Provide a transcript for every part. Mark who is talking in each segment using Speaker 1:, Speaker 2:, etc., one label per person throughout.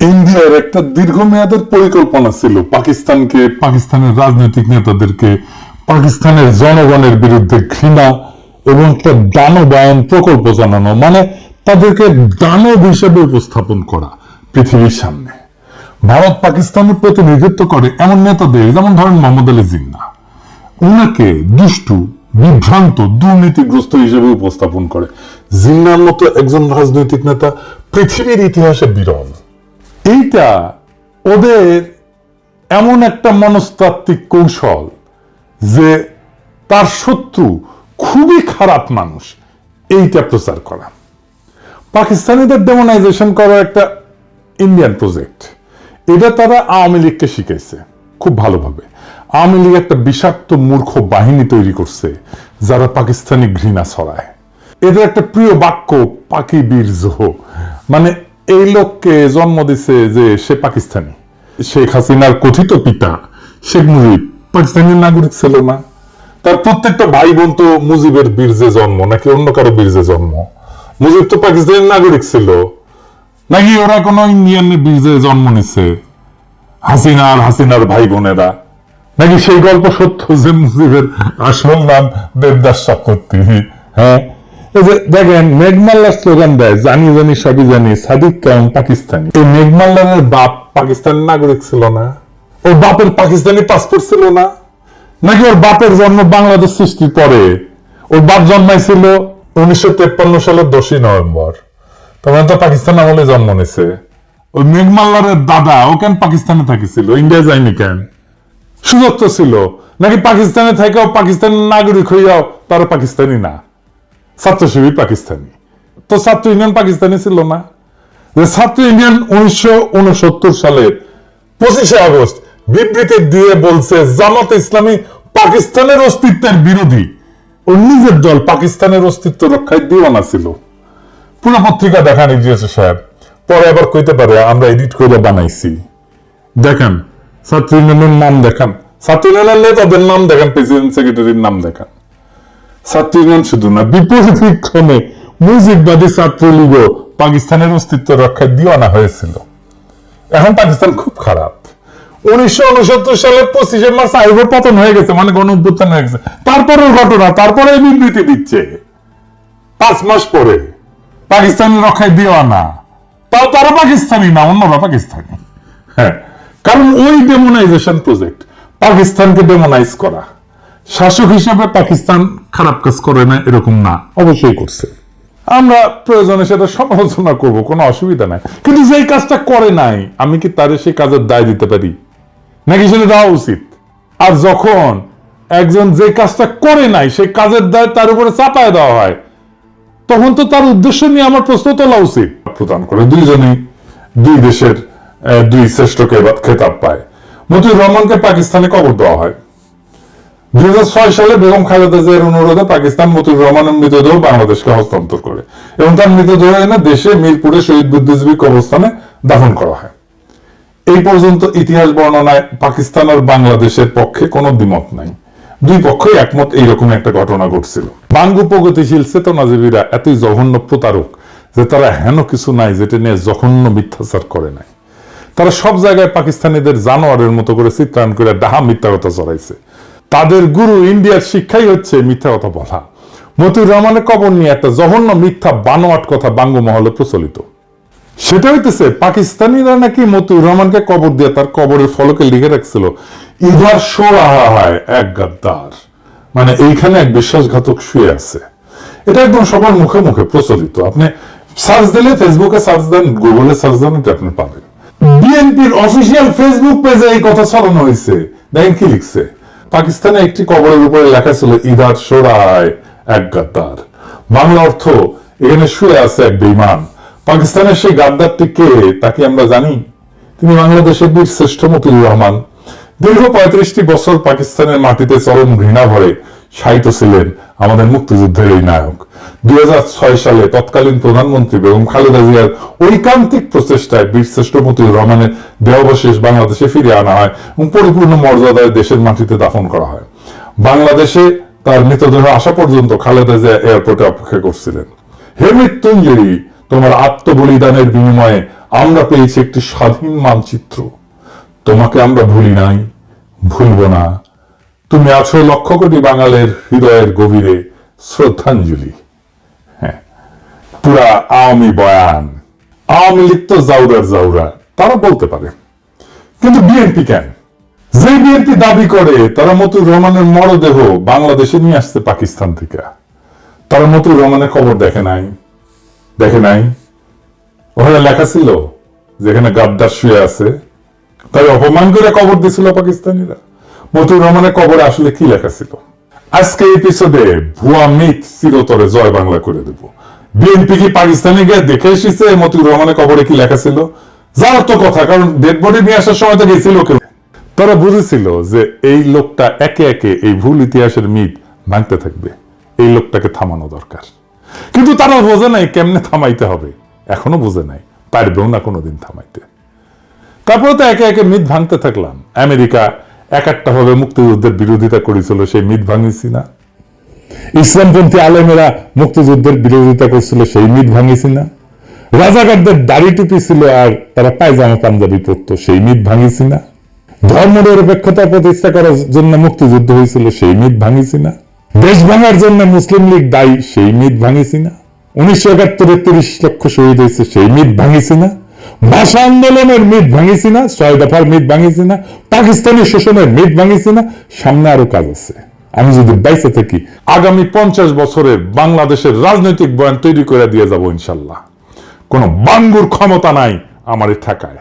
Speaker 1: ইন্ডিয়ার একটা দীর্ঘমেয়াদের পরিকল্পনা ছিল। পাকিস্তানকে, পাকিস্তানের রাজনৈতিক নেতাদেরকে, পাকিস্তানের জনগণের বিরুদ্ধে ঘৃণা এবং একটা দানবায়ন প্রকল্প জানানো মানে তাদেরকে দানব হিসেবে উপস্থাপন করা পৃথিবীর সামনে। ভারত পাকিস্তানের প্রতিনিধিত্ব করে এমন নেতাদের, যেমন ধরেন মোহাম্মদ আলী জিন্না উনাকে দুষ্টু, বিভ্রান্ত, দুর্নীতিগ্রস্ত হিসেবে উপস্থাপন করে। জিন্নার মতো একজন রাজনৈতিক নেতা পৃথিবীর ইতিহাসে বিরল। এইটা ওদের এমন একটা মনস্তাত্ত্বিক কৌশল যে তার শত্রু খুবই খারাপ মানুষ। এইটা প্রচার করা। পাকিস্তানিদের ডেমোনাইজেশন করা একটা ইন্ডিয়ান প্রজেক্ট এটা তারা আওয়ামী লীগকে শিখাইছে, খুব ভালোভাবে। আওয়ামী লীগ একটা বিষাক্ত মূর্খ বাহিনী তৈরি করছে, যারা পাকিস্তানি ঘৃণা ছড়ায়। এদের একটা প্রিয় বাক্য পাকি বীর জোহ। মানে এই লোককে জন্ম দিছে যে সে পাকিস্তানি। শেখ হাসিনার কথিত পিতা শেখ মুজিব পাকিস্তানি নাগরিক ছিল না। তার প্রত্যেকটা ভাই বোন তো মুজিবের বীরজে জন্ম, নাকি অন্য কারও বীরজে জন্ম? মুজিব তো পাকিস্তানের নাগরিক ছিল। নাকি ওরা কোন ইন্ডিয়ান বীরজে জন্ম নিছে? হাসিনার হাসিনার ভাই বোনেরা নাকি সেই গল্প সত্য যে মুজিবের আসল নাম দেবদাস চক্রবর্তী? হ্যাঁ? দেখেন মেঘমাল্লার স্লোগান দেয়, জানি জানি, সবই জানি, সাদিক পাকিস্তানি। এই মেঘমাল্লারের বাপ পাকিস্তানের নাগরিক ছিল না। ওর বাপের পাকিস্তানি পাসপোর্ট ছিল না। নাকি ওর বাপের জন্ম বাংলাদেশ পরে? ওর বাপ জন্মাইছিল উনিশশো তেপ্পান্ন সালের দশই নভেম্বর। তখন তো পাকিস্তান আমলে জন্ম নিছে। ওই মেঘমাল্লারের দাদা, ও কেন পাকিস্তানে থাকিছিল? ইন্ডিয়া যায়নি কেন? সুযোগ তো ছিল। নাকি পাকিস্তানে থেকেও পাকিস্তানের নাগরিক হইয়াও তারা পাকিস্তানি না? ছাত্র শিবির পাকিস্তানি। তো ছাত্র ইউনিয়ন পাকিস্তানি ছিল না। ছাত্র ইউনিয়ন উনিশশো উনসত্তর সালের পঁচিশে আগস্ট বিবৃতি দিয়ে বলছে, জামাত ইসলামী পাকিস্তানের অস্তিত্বের বিরোধী ও নিজের দল পাকিস্তানের অস্তিত্ব রক্ষায় দিওয়ানা ছিল। পুরো পত্রিকা দেখান ইজিএস সাহেব। পরে আবার কইতে পারে, আমরা এডিট করে বানাইছি। দেখেন, ছাত্র ইউনিয়নের নাম দেখান। ছাত্র ইউনিয়নের নেতাদের নাম দেখান প্রেসিডেন্ট সেক্রেটারির নাম দেখান। ছাত্র ইউনিয়ন শুধু না, বিপরীত ক্রমে মুজিববাদী ছাত্রলীগও পাকিস্তানের অস্তিত্ব রক্ষায় দিওয়ানা হয়েছিল। এখন পাকিস্তান খুব খারাপ। উনিশশো উনসত্তর পঁচিশে মার্চ পতন হয়ে গেছে মানে গণ হয়ে গেছে। তারপরেও ঘটনা, তারপরে বিবৃতি দিচ্ছে। পাঁচ মাস পরে পাকিস্তান রক্ষায় দিওয়ানা তাও তারা পাকিস্তানি না, অন্যরা পাকিস্তানি। হ্যাঁ কারণ ওই ডেমোনাইজেশন প্রজেক্ট পাকিস্তানকে ডেমোনাইজ করা। শাসক হিসেবে পাকিস্তান খারাপ কাজ করে না এরকম না। অবশ্যই করছে। আমরা প্রয়োজনে সেটা সমালোচনা করব কোনো অসুবিধা নাই। কিন্তু যেই কাজটা করে নাই আমি কি তারে সেই কাজের দায় দিতে পারি? নাকি সেটা দেওয়া উচিত? আর যখন একজন যে কাজটা করে নাই সেই কাজের দায় তার উপরে চাপায় দেওয়া হয় তখন তো তার উদ্দেশ্য নিয়ে আমার প্রশ্ন তোলা উচিত। প্রদান করে দুইজনেই দুই দেশের দুই শ্রেষ্ঠ খেবা- খেতাব পায়। মতিউর রহমানকে পাকিস্তানে কবর দেওয়া হয়। দুই সালে বেগম খালেদা জিয়ার অনুরোধে পাকিস্তান মতিউর রহমানের মৃতদেহ বাংলাদেশকে হস্তান্তর করে এবং তার মৃতদেহ এনে দেশে মিরপুরে শহীদ বুদ্ধিজীবী কবরস্থানে দাফন করা হয়। এই পর্যন্ত ইতিহাস বর্ণনায় পাকিস্তান আর বাংলাদেশের পক্ষে কোনো দ্বিমত নাই। দুই পক্ষই একমত এইরকম একটা ঘটনা ঘটছিল। বাঙ্গু প্রগতিশীল চেতনাজীবীরা এতই জঘন্য প্রতারক যে তারা হেন কিছু নাই যেটা নিয়ে জঘন্য মিথ্যাচার করে নাই। তারা সব জায়গায় পাকিস্তানিদের জানোয়ারের মতো করে চিত্রায়ন করে ডাহা মিথ্যা কথা চড়াইছে তাদের গুরু ইন্ডিয়ার শিক্ষাই হচ্ছে মিথ্যা কথা বলা। মতিউর রহমানের কবর নিয়ে একটা জঘন্য মিথ্যা বানোয়াট কথা বাঙ্গু মহলে প্রচলিত। সেটা হইতেছে, পাকিস্তানিরা নাকি মতিউর রহমানকে কবর দিয়ে তার কবরের ফলকে লিখে রাখছিল, ইধার সোরা হয় এক গাদ্দার। মানে এইখানে এক বিশ্বাসঘাতক শুয়ে আছে। এটা একদম সবার মুখে মুখে প্রচলিত। আপনি সার্চ দিলে, ফেসবুকে সার্চ দেন, গুগলে সার্চ দেন, এটা আপনি পাবেন। বিএনপির অফিসিয়াল ফেসবুক পেজে এই কথা ছড়ানো হয়েছে দেখেন কি লিখছে। পাকিস্তানে একটি কবরের উপরে লেখা ছিল, ইদার সোরায় এক গাদ্দার। বাংলা অর্থ, এখানে শুয়ে আছে এক বেইমান পাকিস্তানের সেই গাদ্দারটি কে তাকে আমরা জানি? তিনি বাংলাদেশের বীর শ্রেষ্ঠ মতিউর রহমান। দীর্ঘ পঁয়ত্রিশটি বছর পাকিস্তানের মাটিতে চরম ঘৃণা ভরে শায়িত ছিলেন আমাদের মুক্তিযুদ্ধের এই নায়ক। দুই সালে তৎকালীন প্রধানমন্ত্রী বেগম খালেদা জিয়ার ঐকান্তিক প্রচেষ্টায় বীরশ্রেষ্ঠ মতিউর রহমানের দেহাবশেষ বাংলাদেশে ফিরিয়ে আনা হয় এবং পরিপূর্ণ মর্যাদায় দেশের মাটিতে দাফন করা হয়। বাংলাদেশে তার মৃতদেহ আসা পর্যন্ত খালেদা জিয়া এয়ারপোর্টে অপেক্ষা করছিলেন। হে মৃত্যুঞ্জয়ী তোমার আত্মবলিদানের বিনিময়ে আমরা পেয়েছি একটি স্বাধীন মানচিত্র। তোমাকে আমরা ভুলি নাই, ভুলব না। তুমি আছো লক্ষ কোটি বাঙালের হৃদয়ের গভীরে শ্রদ্ধাঞ্জলি। হ্যাঁ পুরা আওয়ামী বয়ান, আওয়ামী লীগ তো জাউরার জাউরা, তারা বলতে পারে। কিন্তু বিএনপি কেন? যে বিএনপি দাবি করে, তারা মতুর রহমানের মরদেহ বাংলাদেশে নিয়ে আসছে পাকিস্তান থেকে। তারা মতুর রহমানের খবর দেখে নাই। দেখে নাই? ওখানে লেখা ছিল যেখানে গাদ্দার শুয়ে আছে। তাই অপমান করে কবর দিছিল পাকিস্তানিরা। মতুর রহমানের কবরে আসলে কি লেখা ছিল? আজকে এপিসোডে ভুয়া মিথ চিরতরে জয় বাংলা করে দেব। বিএনপি কি পাকিস্তানে গিয়ে দেখে এসেছে মতুর রহমানের কবরে কি লেখা ছিল? যার তো কথা, কারণ ডেড বডি নিয়ে আসার সময় তো গেছিল কেউ। তারা বুঝেছিল যে এই লোকটা একে একে এই ভুল ইতিহাসের মিথ ভাঙতে থাকবে। এই লোকটাকে থামানো দরকার। কিন্তু তারা বোঝে নাই কেমনে থামাইতে হবে। এখনও বোঝে নাই, পারবেও না কোনোদিন থামাইতে। তারপরে তো একে একে মিথ ভাঙতে থাকলাম। আমেরিকা এক একটা ভাবে মুক্তিযুদ্ধের বিরোধিতা করেছিল সেই মিথ ভাঙিছি না। ইসলামপন্থী আলেমেরা মুক্তিযুদ্ধের বিরোধিতা করছিল, সেই মিথ ভাঙিছি না। রাজাকারদের দাড়ি টুপি ছিল আর তারা পায়জামা পাঞ্জাবি পরতো, সেই মিথ ভাঙিছি না। ধর্ম নিরপেক্ষতা প্রতিষ্ঠা করার জন্য মুক্তিযুদ্ধ হয়েছিল, সেই মিথ ভাঙিছি না। দেশ ভাঙার জন্য মুসলিম লীগ দায়ী, সেই মিথ ভাঙিছি না। উনিশশো একাত্তরে তিরিশ লক্ষ শহীদ হয়েছে, সেই মিথ ভাঙিছি না। ভাষা আন্দোলনের মিথ ভাঙিছি না, ছয় দফার মিথ ভাঙিছি না, পাকিস্তানি শোষণের মিথ ভাঙিছি না, সামনে আরও কাজ আছে। আমি যদি বাইসে থাকি, আগামী পঞ্চাশ বছরের বাংলাদেশের রাজনৈতিক বয়ান তৈরি করে দিয়ে যাব ইনশাল্লাহ। কোন বাঙ্গুর ক্ষমতা নাই আমার ঠেকায়।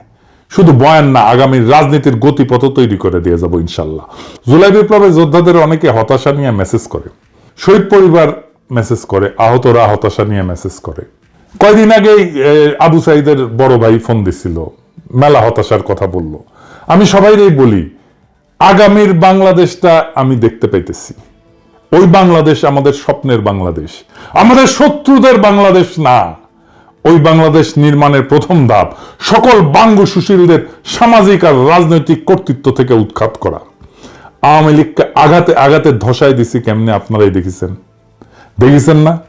Speaker 1: শুধু বয়ান না, আগামী রাজনীতির গতিপথ তৈরি করে দিয়ে যাব ইনশাল্লাহ। জুলাই বিপ্লবের যোদ্ধাদের অনেকে হতাশা নিয়ে মেসেজ করে। শহীদ পরিবার মেসেজ করে, আহতরা হতাশা নিয়ে মেসেজ করে। কয়দিন আগে আবু সাইদের বড় ভাই ফোন দিছিল। মেলা হতাশার কথা বলল। আমি সবাইরই বলি, আগামীর বাংলাদেশটা আমি দেখতে পাইতেছি। ওই বাংলাদেশ আমাদের স্বপ্নের বাংলাদেশ। আমাদের শত্রুদের বাংলাদেশ না। ওই বাংলাদেশ নির্মাণের প্রথম ধাপ, সকল বাঙ্গু সুশীলদের সামাজিক আর রাজনৈতিক কর্তৃত্ব থেকে উৎখাত করা। আওয়ামী লীগকে আঘাতে আঘাতে ধসাই দিছি কেমনে আপনারাই দেখেছেন? দেখেছেন না?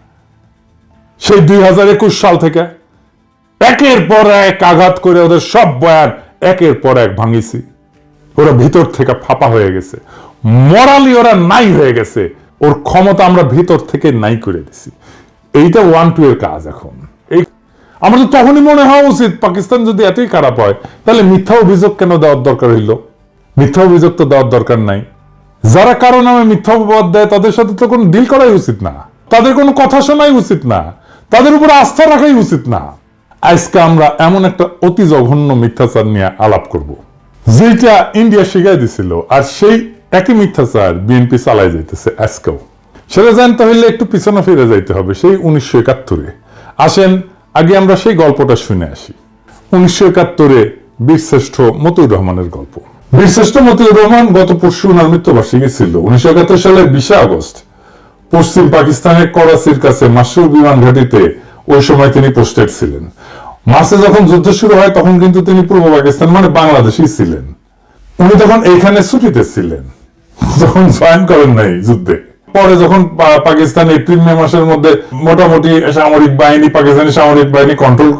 Speaker 1: সেই দুই হাজার একুশ সাল থেকে একের পর এক আঘাত করে ওদের সব বয়ান একের পর এক ভাঙিছি। ওরা ভিতর থেকে ফাঁপা হয়ে গেছে। মরালি ওরা নাই হয়ে গেছে। ওর ক্ষমতা আমরা ভিতর থেকে নাই করে দিছি। এইটা ওয়ান টু এর কাজ এখন। এই আমাদের তখনই মনে হওয়া উচিত, পাকিস্তান যদি এতই খারাপ হয়, তাহলে মিথ্যা অভিযোগ কেন দেওয়ার দরকার হইল? মিথ্যা অভিযোগ তো দেওয়ার দরকার নাই। যারা কারও নামে মিথ্যা অপবাদ দেয়, তাদের সাথে তো কোনো ডিল করাই উচিত না। তাদের কোনো কথা শোনাই উচিত না। তাদের উপর আস্থা রাখাই উচিত না। আজকে আমরা এমন একটা অতি জঘন্য মিথ্যাচার নিয়ে আলাপ করব যেটা ইন্ডিয়া শিখাই দিছিল, আর সেই একই মিথ্যাচার বিএনপি চালাই যাইতেছে আজকেও। সেটা জানতে হইলে একটু পিছনে ফিরে যাইতে হবে, সেই উনিশশো একাত্তরে। আসেন, আগে আমরা সেই গল্পটা শুনে আসি। উনিশশো একাত্তরে বীরশ্রেষ্ঠ মতিউর রহমানের গল্প। বীরশ্রেষ্ঠ মতিউর রহমান গত পরশু ওনার মৃত্যুবার্ষিকী ছিল, উনিশশো একাত্তর সালের বিশে আগস্ট। পশ্চিম পাকিস্তানের করাচির কাছে মাসুর বিমান ঘাটিতে ওই সময় তিনি পোস্টেড ছিলেন। মার্চে যখন যুদ্ধ শুরু হয়, তখন কিন্তু তিনি পূর্ব পাকিস্তান মানে বাংলাদেশই ছিলেন। উনি তখন এইখানে ছুটিতে ছিলেন। যখন জয়েন করেন নাই যুদ্ধে। পরে যখন পাকিস্তান এপ্রিল, মে মাসের মধ্যে মোটামুটি সামরিক বাহিনী, পাকিস্তানি সামরিক বাহিনী কন্ট্রোল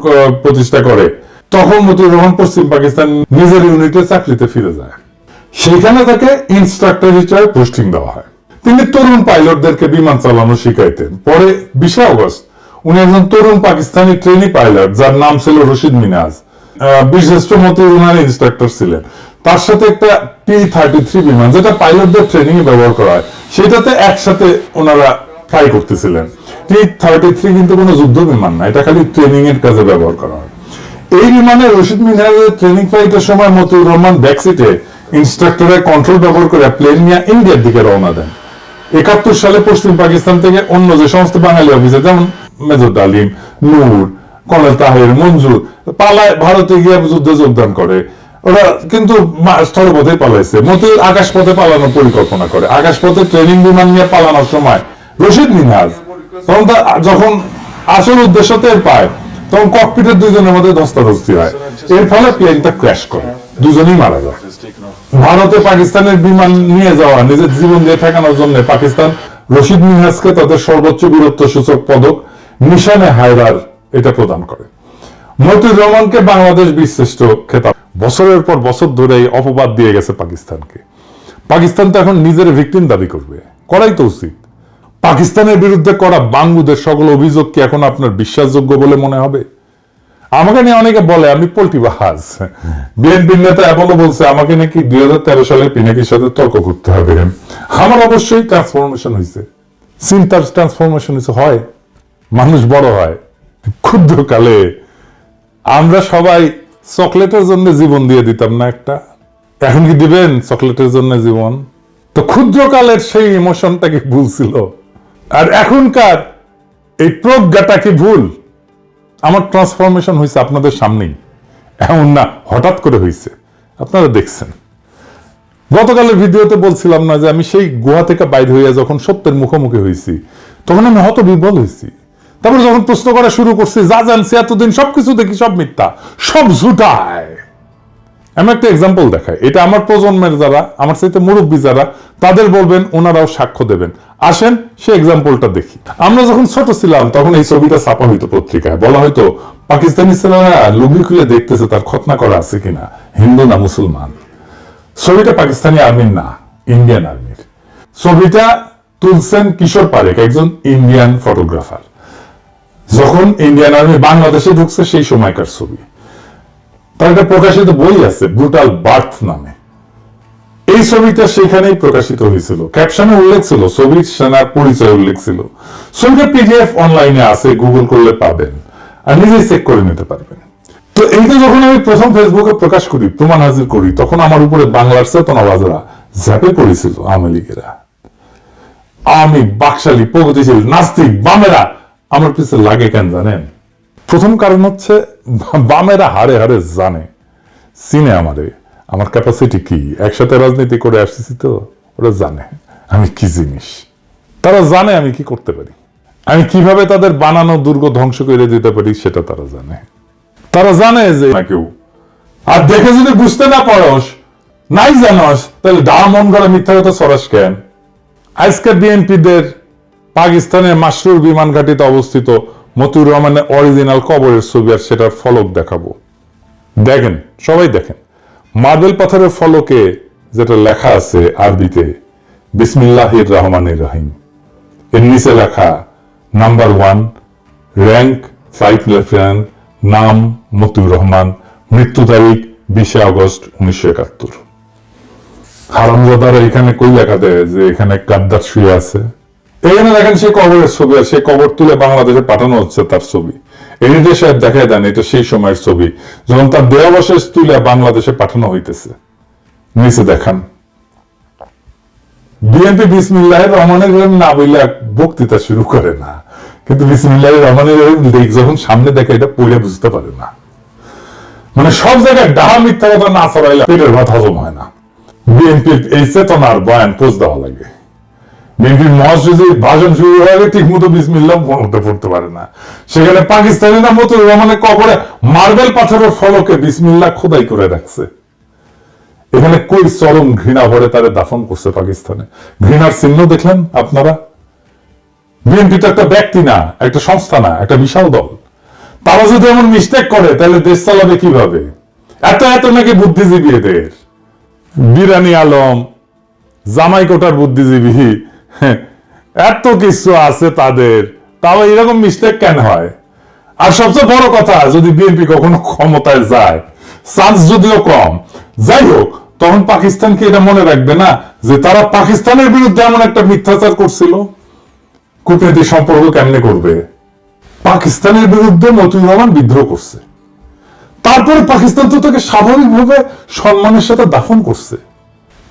Speaker 1: প্রতিষ্ঠা করে, তখন মতিউর রহমান পশ্চিম পাকিস্তান নিজের ইউনিটে চাকরিতে ফিরে যায়। সেখানে তাকে ইনস্ট্রাক্টর হিসেবে পোস্টিং দেওয়া হয়। তিনি তরুণ পাইলটদেরকে বিমান চালানো শিখাইতেন। পরে বিশে অগস্ট উনি একজন তরুণ পাকিস্তানি ট্রেনি পাইলট, যার নাম ছিল রশিদ মিনাজ। বিশিষ্ট উনার ইনস্ট্রাক্টর ছিলেন। তার সাথে একটা টি থার্টি থ্রি বিমান, যেটা পাইলটদের ট্রেনিং এ ব্যবহার করা হয়, সেটাতে একসাথে ওনারা ফ্লাই করতেছিলেন। টি থার্টি থ্রি কিন্তু কোনো যুদ্ধ বিমান না, এটা খালি ট্রেনিং এর কাজে ব্যবহার করা হয়। এই বিমানে রশিদ মিনারের ট্রেনিং ফ্লাইটের সময় মতিউর রহমান ব্যাকসিটে ইনস্ট্রাক্টরের কন্ট্রোল ব্যবহার করে প্লেন নিয়ে ইন্ডিয়ার দিকে রওনা দেন। একাত্তর সালে পশ্চিম পাকিস্তান থেকে অন্য যে সমস্ত বাঙালি অফিসার যেমন মেজর ডালিম, নূর, কর্নেল তাহের, মঞ্জুর, পালায় ভারতে গিয়ে যুদ্ধে যোগদান করে। ওরা কিন্তু স্থলপথে পালাইছে। মতিউর আকাশপথে পালানোর পরিকল্পনা করে। আকাশপথে ট্রেনিং বিমান নিয়ে পালানোর সময় রশিদ মিনহাজ তখন যখন আসল উদ্দেশ্য টের পায়, তখন ককপিটের দুজনের মধ্যে ধস্তাধস্তি হয়। এর ফলে প্লেনটা ক্র্যাশ করে। দুজনেই মারা যায় ভারতে পাকিস্তানের বিমান নিয়ে যাওয়া, নিজের জীবন দিয়ে ঠেকানোর জন্য পাকিস্তান রশিদ মিনহাজকে তাদের সর্বোচ্চ বীরত্ব সূচক পদক নিশানে হায়দার এটা প্রদান করে। মতিউর রহমানকে বাংলাদেশ বীরশ্রেষ্ঠ খেতাব। বছরের পর বছর ধরে এই অপবাদ দিয়ে গেছে পাকিস্তানকে। পাকিস্তান তো এখন নিজের ভিকটিম দাবি করবে। করাই তো উচিত। পাকিস্তানের বিরুদ্ধে করা বাঙ্গুদের সকল অভিযোগ কি এখন আপনার বিশ্বাসযোগ্য বলে মনে হবে? আমাকে নিয়ে অনেকে বলে, আমি পোল্ট্রি বাহাজ। বিএনপির নেতা এখনও বলছে, আমাকে নাকি দুই হাজার তেরো সালে পিনাকির সাথে তর্ক করতে হবে। আমার অবশ্যই ট্রান্সফরমেশন হয়েছে চিন্তার ট্রান্সফরমেশন হয়েছে হয়। মানুষ বড় হয়। ক্ষুদ্রকালে আমরা সবাই চকলেটের জন্য জীবন দিয়ে দিতাম না একটা। এখন কি দিবেন চকলেটের জন্য জীবন? তো ক্ষুদ্রকালের সেই ইমোশনটা কি ভুল ছিল। আর এখনকার এই প্রজ্ঞাটা কি ভুল? আমার ট্রান্সফরমেশন হয়েছে আপনাদের সামনেই। এমন না, হঠাৎ করে হয়েছে আপনারা দেখছেন। গতকালের ভিডিওতে বলছিলাম না যে আমি সেই গুহা থেকে বাইর হইয়া যখন সত্যের মুখোমুখি হয়েছি তখন আমি হত বিবল হয়েছি তারপরে যখন প্রশ্ন করা শুরু করছি, যা জানছি, এতদিন সবকিছু দেখি সব মিথ্যা, সব ঝুটায়। আমি একটা এক্সাম্পল দেখাই। এটা আমার প্রজন্মের যারা, আমার সাথে মুরব্বী যারা, তাদের বলবেন, ওনারাও সাক্ষ্য দেবেন। আসেন সে এক্সাম্পলটা দেখি। আমরা যখন ছোট ছিলাম, তখন এই ছবিটা ছাপা হইতো পত্রিকায়। বলা হয়তো পাকিস্তানি ছেলেরা লুঙ্গি খুলে দেখতেছে, তার খতনা করা আছে কিনা। হিন্দু না মুসলমান? ছবিটা পাকিস্তানি আর্মির না, ইন্ডিয়ান আর্মির। ছবিটা তুলছেন কিশোর পারেক একজন ইন্ডিয়ান ফটোগ্রাফার। যখন ইন্ডিয়ান আর্মি বাংলাদেশে ঢুকছে, সেই সময়কার ছবি। তার একটা প্রকাশিত বই আছে ব্রুটাল বার্থ নামে। এই ছবিটা সেখানেই প্রকাশিত হয়েছিল। ক্যাপশনে উল্লেখ ছিল, ছবির সেনার পরিচয় উল্লেখ ছিল। ছবিটা পিডিএফ অনলাইনে আছে গুগল করলে পাবেন। আর নিজেই চেক করে নিতে পারবেন। তো এইটা যখন আমি প্রথম ফেসবুকে প্রকাশ করি, প্রমাণ হাজির করি, তখন আমার উপরে বাংলার চেতনাবাজরা ঝাঁপে পড়েছিল, আওয়ামী লীগেরা। আমি বাকশালী, প্রগতিশীল, নাস্তিক, বামেরা, আমার পিছনে লাগে কেন জানেন? প্রথম কারণ হচ্ছে, বামেরা হারে হারে জানে, চিনে আমারে। আমার ক্যাপাসিটি কি? একসাথে রাজনীতি করে আসতেছি তো, ওরা জানে আমি কি জিনিস। তারা জানে আমি কি করতে পারি। আমি কীভাবে তাদের বানানো দুর্গ ধ্বংস করে দিতে পারি সেটা তারা জানে। তারা জানে যে না কেউ। আর দেখে যদি বুঝতে না পারস, নাই জানস, তাহলে ডা মন করে মিথ্যা কথা সরাস কেন? আজকে বিএনপিদের পাকিস্তানের মাসরুর বিমান ঘাটিতে অবস্থিত মতিউর রহমানের অরিজিনাল কবরের ছবি আর সেটার ফলক দেখাবো। দেখেন, সবাই দেখেন। মার্বেল পাথরের ফলকে যেটা লেখা আছে আরবিতে, বিসমিল্লাহির রহমানির রহিম। এর নিচে লেখা number one rank flight lieutenant নাম মতিউর রহমান, মৃত্যু তারিখ বিশে আগস্ট উনিশশো একাত্তর। হারামজাদারা এখানে কই লেখা দেয় যে এখানে গাদ্দার শুয়ে আছে? এখানে দেখেন সে কবরের ছবি, আর সে কবর তুলে বাংলাদেশে পাঠানো হচ্ছে তার ছবি। এডিটর সাহেব দেখায় দেন, এটা সেই সময়ের ছবি, যখন তার দেহাবশেষ তুলে বাংলাদেশে পাঠানো হইতেছে। নিচে দেখান। বিএনপি বিসমিল্লাহ রহমানের রহিম না বললে বক্তৃতা শুরু করে না। কিন্তু বিসমিল্লাহ রহমানের রহিম যখন সামনে দেখে এটা পড়ে বুঝতে পারে না। মানে সব জায়গায় ডাহা মিথ্যা কথা না ছড়াইলে পেটের ভাত হজম হয় না। বিএনপির এই চেতনার বয়ান পোষ দেওয়া লাগে। বিএনপির মহাসচিব ভাষণ শুরু হয়ে গেলে ঠিক মতো বিসমিল্লাহ মধ্যে পড়তে পারে না। সেখানে পাকিস্তানিরা মতো রহমানের কবরে মার্বেল পাথরের ফলকে বিসমিল্লাহ খোদাই করে রাখছে। এখানে কই চরম ঘৃণা ভরে তারে দাফন করছে পাকিস্তানে। ঘৃণার চিহ্ন দেখলেন আপনারা? বিএনপি তো একটা ব্যক্তি না, একটা সংস্থা না, একটা বিশাল দল। তারা যদি এমন মিস্টেক করে, তাহলে দেশ চালাবে কীভাবে? এত এত নাকি বুদ্ধিজীবী এদের বিরানি আলম জামাই কোটার বুদ্ধিজীবী। এত কিছু আছে তাদের। তাও এরকম মিস্টেক কেন হয়? আর সবচেয়ে বড় কথা, যদি বিএনপি কখনো ক্ষমতায় যায় চান্স যদিও কম, যাই হোক, তখন পাকিস্তানকে এটা মনে রাখবে না যে তারা পাকিস্তানের বিরুদ্ধে এমন একটা মিথ্যাচার করছিল। কূটনৈতিক সম্পর্ক কেমনে করবে? পাকিস্তানের বিরুদ্ধে মতিউর রহমান বিদ্রোহ করছে। তারপরে পাকিস্তান তো তাকে স্বাভাবিকভাবে সম্মানের সাথে দাফন করছে।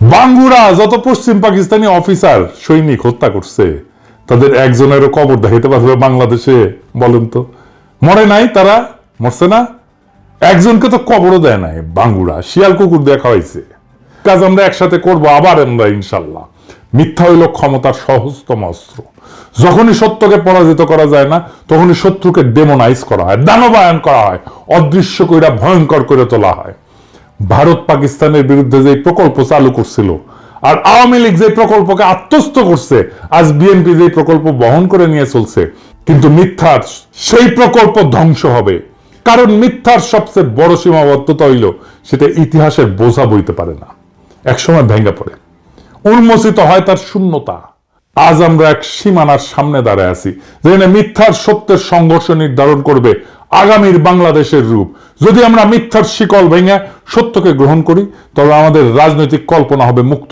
Speaker 1: বাঙ্গুরা, যত পশ্চিম পাকিস্তানি অফিসার, সৈনিক হত্যা করছে, তাদের একজনেরও কবর দেখাইতে পারবে বাংলাদেশে, বলেন তো। মরে নাই তারা, মরছে না? একজনকে তো কবরও দেয় নাই, বাঙ্গুরা, শিয়াল কুকুর দেখা হয়েছে কাজ আমরা একসাথে করব আবার আমরা, ইনশাল্লাহ। মিথ্যা হইল ক্ষমতার সহজতম অস্ত্র। যখনই সত্যকে পরাজিত করা যায় না, তখনই শত্রুকে ডেমোনাইজ করা হয়, দানবায়ন করা হয়, অদৃশ্য কইরা ভয়ঙ্কর করে তোলা হয়। ভারত পাকিস্তানের বিরুদ্ধে যে প্রকল্প চালু করছিল, আর আওয়ামী লীগ যে প্রকল্পকে আত্মস্থ করছে, আজ বিএনপি যে প্রকল্প বহন করে নিয়ে চলছে, কিন্তু মিথ্যার সেই প্রকল্প ধ্বংস হবে। কারণ মিথ্যার সবচেয়ে বড় সীমাবদ্ধতা হইল, সেটা ইতিহাসের বোঝা বইতে পারে না। একসময় ভেঙে পড়ে। উন্মোচিত হয় তার শূন্যতা। আজ আমরা এক সীমানার সামনে দাঁড়ায় আছি, যেখানে মিথ্যার সত্যের সংঘর্ষ নির্ধারণ করবে আগামীর বাংলাদেশের রূপ। যদি আমরা মিথ্যার শিকল ভেঙে সত্যকে গ্রহণ করি, তবে আমাদের রাজনৈতিক কল্পনা হবে মুক্ত।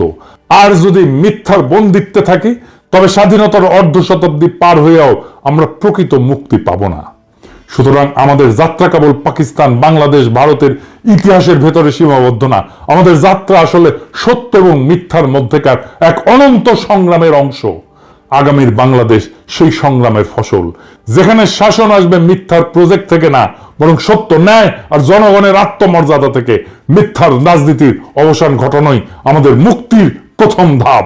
Speaker 1: আর যদি মিথ্যার বন্দিত্বে থাকি, তবে স্বাধীনতার অর্ধ শতাব্দী পার হয়েও আমরা প্রকৃত মুক্তি পাব না। সুতরাং আমাদের যাত্রা কেবল পাকিস্তান, বাংলাদেশ, ভারতের ইতিহাসের ভেতরে সীমাবদ্ধ না। আমাদের যাত্রা আসলে সত্য এবং মিথ্যার মধ্যেকার এক অনন্ত সংগ্রামের অংশ। আগামীর বাংলাদেশ সেই সংগ্রামের ফসল। যেখানে শাসন আসবে মিথ্যার প্রজেক্ট থেকে না, বরং সত্য, ন্যায় আর জনগণের আত্মমর্যাদা থেকে মিথ্যার রাজনীতির অবসান ঘটানোই আমাদের মুক্তির প্রথম ধাপ।